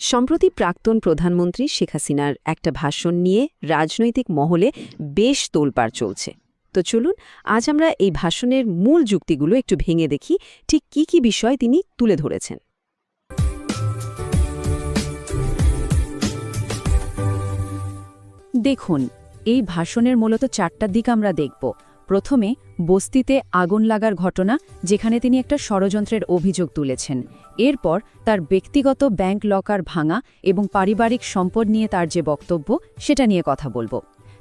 সম্প্রতি প্রাক্তন প্রধানমন্ত্রী শেখ হাসিনার একটা ভাষণ নিয়ে রাজনৈতিক মহলে বেশ তোলপাড় চলছে। তো চলুন, আজ আমরা এই ভাষণের মূল যুক্তিগুলো একটু ভেঙে দেখি, ঠিক কি কি বিষয় তিনি তুলে ধরেছেন। দেখুন, এই ভাষণের মূলত চারটা দিক আমরা দেখব। প্রথমে বস্তিতে আগুন লাগার ঘটনা, যেখানে তিনি একটা ষড়যন্ত্রের অভিযোগ তুলেছেন। এরপর তার ব্যক্তিগত ব্যাংক লকার ভাঙা এবং পারিবারিক সম্পদ নিয়ে তার যে বক্তব্য, সেটা নিয়ে কথা বলব।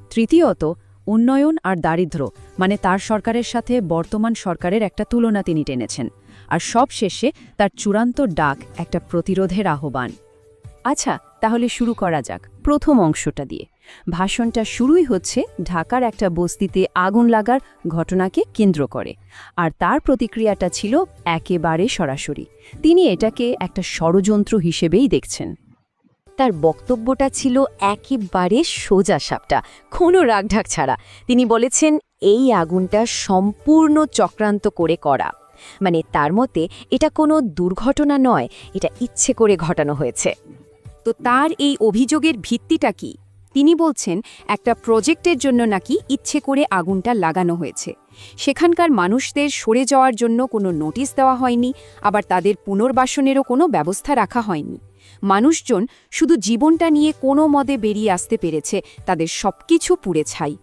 তৃতীয়ত, উন্নয়ন আর দারিদ্র্য মানে তার সরকারের সাথে বর্তমান সরকারের একটা তুলনা তিনি টেনেছেন। আর সব শেষে তার চূড়ান্ত ডাক একটা প্রতিরোধের আহ্বান। আচ্ছা তাহলে শুরু করা যাক প্রথম অংশটা দিয়ে। ভাষণটা শুরুই হচ্ছে ঢাকার একটা বস্তিতে আগুন লাগার ঘটনাকে কেন্দ্র করে, আর তার প্রতিক্রিয়াটা ছিল একেবারে সরাসরি। তিনি এটাকে একটা ষড়যন্ত্র হিসেবেই দেখছেন। তার বক্তব্যটা ছিল একেবারে সোজা সাপটা, কোনো রাগঢাক ছাড়া। তিনি বলেছেন, এই আগুনটা সম্পূর্ণ চক্রান্ত করে করা। মানে তার মতে এটা কোনো দুর্ঘটনা নয়, এটা ইচ্ছে করে ঘটানো হয়েছে। তো তার এই অভিযোগের ভিত্তিটা কি? তিনি বলছেন, একটা প্রজেক্টের জন্য নাকি ইচ্ছে করে আগুনটা লাগানো হয়েছে। সেখানকার মানুষদের সরে যাওয়ার জন্য কোনো নোটিশ দেওয়া হয়নি, আবার তাদের পুনর্বাসনেরও কোনো ব্যবস্থা রাখা হয়নি। মানুষজন শুধু জীবনটা নিয়ে কোনো মদে বেরিয়ে আসতে পেরেছে, তাদের সবকিছু পুড়ে ছাই।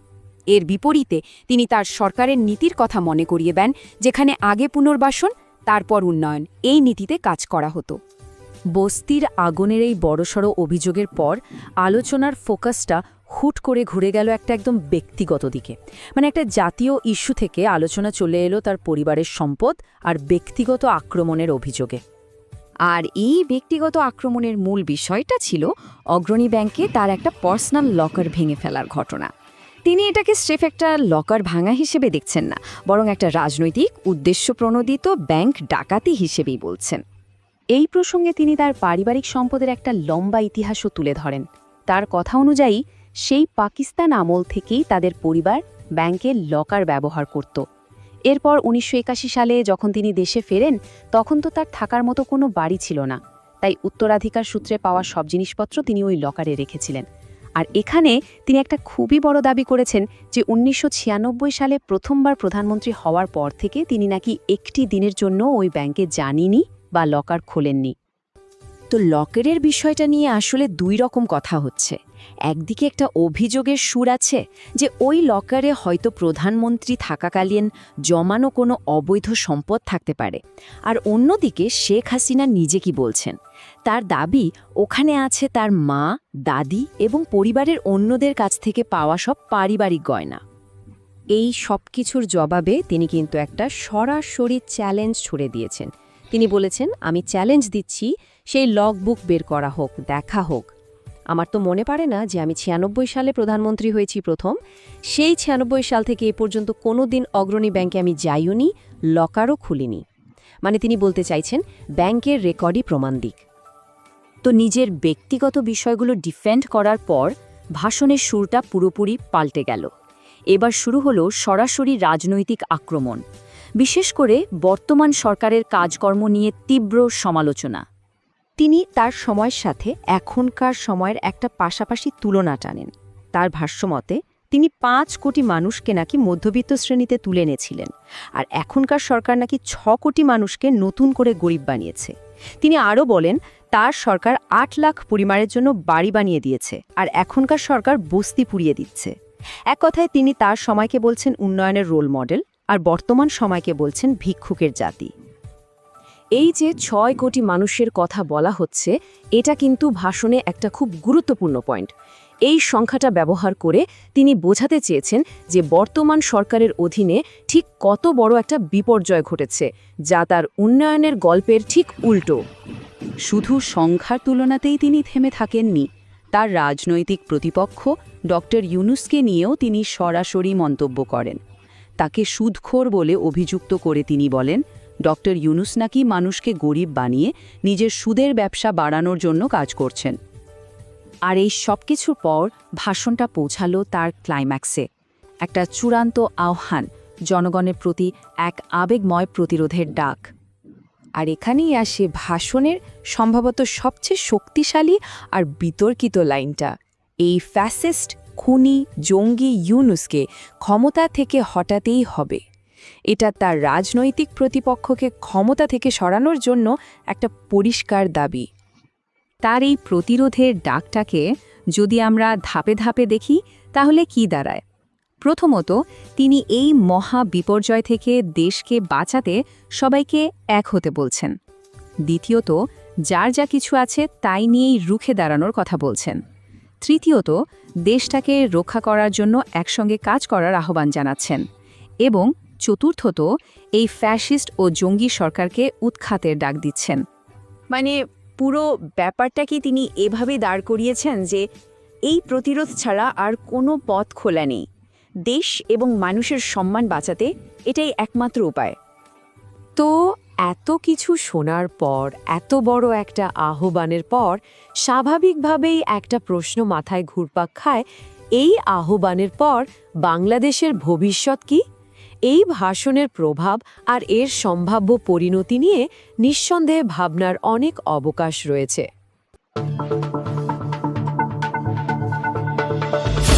এর বিপরীতে তিনি তার সরকারের নীতির কথা মনে করিয়ে দেন, যেখানে আগে পুনর্বাসন, তারপর উন্নয়ন। এই নীতিতে কাজ করা হতো। বস্তির আগুনের এই বড়সড় অভিযোগের পর আলোচনার ফোকাসটা হুট করে ঘুরে গেল একটা একদম ব্যক্তিগত দিকে। মানে একটা জাতীয় ইস্যু থেকে আলোচনা চলে এলো তার পরিবারের সম্পদ আর ব্যক্তিগত আক্রমণের অভিযোগে। আর এই ব্যক্তিগত আক্রমণের মূল বিষয়টা ছিল অগ্রণী ব্যাংকে তার একটা পার্সোনাল লকার ভেঙে ফেলার ঘটনা। তিনি এটাকে স্রেফ একটা লকার ভাঙা হিসেবে দেখছেন না, বরং একটা রাজনৈতিক উদ্দেশ্য প্রণোদিত ব্যাংক ডাকাতি হিসেবেই বলছেন। এই প্রসঙ্গে তিনি তার পারিবারিক সম্পদের একটা লম্বা ইতিহাসও তুলে ধরেন। তার কথা অনুযায়ী, সেই পাকিস্তান আমল থেকেই তাদের পরিবার ব্যাংকের লকার ব্যবহার করত। এরপর উনিশশো একাশি সালে যখন তিনি দেশে ফেরেন, তখন তো তার থাকার মতো কোনো বাড়ি ছিল না। তাই উত্তরাধিকার সূত্রে পাওয়া সব জিনিসপত্র তিনি ওই লকারে রেখেছিলেন। আর এখানে তিনি একটা খুবই বড় দাবি করেছেন যে উনিশশো ছিয়ানব্বই সালে প্রথমবার প্রধানমন্ত্রী হওয়ার পর থেকে তিনি নাকি একটি দিনের জন্য ওই ব্যাংকে জানিনি বা লকার খোলেননি। তো লকারের বিষয়টা নিয়ে আসলে দুই রকম কথা হচ্ছে। একদিকে একটা অভিযোগের সুর আছে যে ওই লকারে হয়তো প্রধানমন্ত্রী থাকাকালীন জমানো কোনো অবৈধ সম্পদ থাকতে পারে। আর অন্যদিকে শেখ হাসিনা নিজে কি বলছেন? তার দাবি ওখানে আছে তার মা, দাদি এবং পরিবারের অন্যদের কাছ থেকে পাওয়া সব পারিবারিক গয়না। এই সব কিছুর জবাবে তিনি কিন্তু একটা সরাসরি চ্যালেঞ্জ ছুড়ে দিয়েছেন। তিনি বলেছেন, আমি চ্যালেঞ্জ দিচ্ছি, সেই লগবুক বের করা হোক, দেখা হোক। আমার তো মনে পারে না যে আমি ছিয়ানব্বই সালে প্রধানমন্ত্রী হয়েছি প্রথম। সেই ছিয়ানব্বই সাল থেকে এ পর্যন্ত কোনো দিন অগ্রণী ব্যাংকে আমি যাইওনি, লকারও খুলিনি। মানে তিনি বলতে চাইছেন, ব্যাংকের রেকর্ডই প্রমাণ দিক তো নিজের ব্যক্তিগত বিষয়গুলো ডিফেন্ড করার পর ভাষণের সুরটা পুরোপুরি পাল্টে গেল। এবার শুরু হলো সরাসরি রাজনৈতিক আক্রমণ। বিশেষ করে বর্তমান সরকারের কাজকর্ম নিয়ে তীব্র সমালোচনা। তিনি তার সময়ের সাথে এখনকার সময়ের একটা পাশাপাশি তুলনা টানেন। তার ভাষ্যমতে তিনি পাঁচ কোটি মানুষকে নাকি মধ্যবিত্ত শ্রেণীতে তুলে এনেছিলেন, আর এখনকার সরকার নাকি ছ কোটি মানুষকে নতুন করে গরিব বানিয়েছে। তিনি আরও বলেন, তার সরকার আট লাখ পরিবারের জন্য বাড়ি বানিয়ে দিয়েছে, আর এখনকার সরকার বস্তি পুড়িয়ে দিচ্ছে। এক কথায় তিনি তার সময়কে বলছেন উন্নয়নের রোল মডেল আর বর্তমান সময়কে বলছেন ভিক্ষুকের জাতি। এই যে ছয় কোটি মানুষের কথা বলা হচ্ছে, এটা কিন্তু ভাষণে একটা খুব গুরুত্বপূর্ণ পয়েন্ট। এই সংখ্যাটা ব্যবহার করে তিনি বোঝাতে চেয়েছেন যে বর্তমান সরকারের অধীনে ঠিক কত বড় একটা বিপর্যয় ঘটেছে, যা তার উন্নয়নের গল্পের ঠিক উল্টো। শুধু সংখ্যার তুলনাতেই তিনি থেমে থাকেননি, তার রাজনৈতিক প্রতিপক্ষ ডক্টর ইউনুসকে নিয়েও তিনি সরাসরি মন্তব্য করেন। তাকে সুদখোর বলে অভিযুক্ত করে তিনি বলেন, ডক্টর ইউনুস নাকি মানুষকে গরিব বানিয়ে নিজের সুদের ব্যবসা বাড়ানোর জন্য কাজ করছেন। আর এই সব কিছুর পর ভাষণটা পৌঁছালো তার ক্লাইম্যাক্সে। একটা চূড়ান্ত আহ্বান, জনগণের প্রতি এক আবেগময় প্রতিরোধের ডাক। আর এখানেই আসে ভাষণের সম্ভবত সবচেয়ে শক্তিশালী আর বিতর্কিত লাইনটা। এই ফ্যাসিস্ট খুনি জঙ্গি ইউনুসকে ক্ষমতা থেকে হটাতেই হবে। এটা তার রাজনৈতিক প্রতিপক্ষকে ক্ষমতা থেকে সরানোর জন্য একটা পরিষ্কার দাবি। তার এই প্রতিরোধের ডাকটাকে যদি আমরা ধাপে ধাপে দেখি, তাহলে কি দাঁড়ায়? প্রথমত, তিনি এই মহা বিপর্যয় থেকে দেশকে বাঁচাতে সবাইকে এক হতে বলছেন। দ্বিতীয়ত, যার যা কিছু আছে তাই নিয়েই রুখে দাঁড়ানোর কথা বলছেন। তৃতীয়ত, দেশটাকে রক্ষা করার জন্য একসঙ্গে কাজ করার আহ্বান জানাচ্ছেন এবং চতুর্থত, এই ফ্যাসিস্ট ও জঙ্গি সরকারকে উৎখাতের ডাক দিচ্ছেন। মানে পুরো ব্যাপারটা কি তিনি এভাবে দাঁড় করিয়েছেন যে এই প্রতিরোধ ছাড়া আর কোনো পথ খোলা নেই। দেশ এবং মানুষের সম্মান বাঁচাতে এটাই একমাত্র উপায়। তো এত কিছু শোনার পর, এত বড় একটা আহ্বানের পর, স্বাভাবিকভাবেই একটা প্রশ্ন মাথায় ঘুরপাক খায়, এই আহ্বানের পর বাংলাদেশের ভবিষ্যৎ কি? এই ভাষণের প্রভাব আর এর সম্ভাব্য পরিণতি নিয়ে নিঃসন্দেহে ভাবনার অনেক অবকাশ রয়েছে।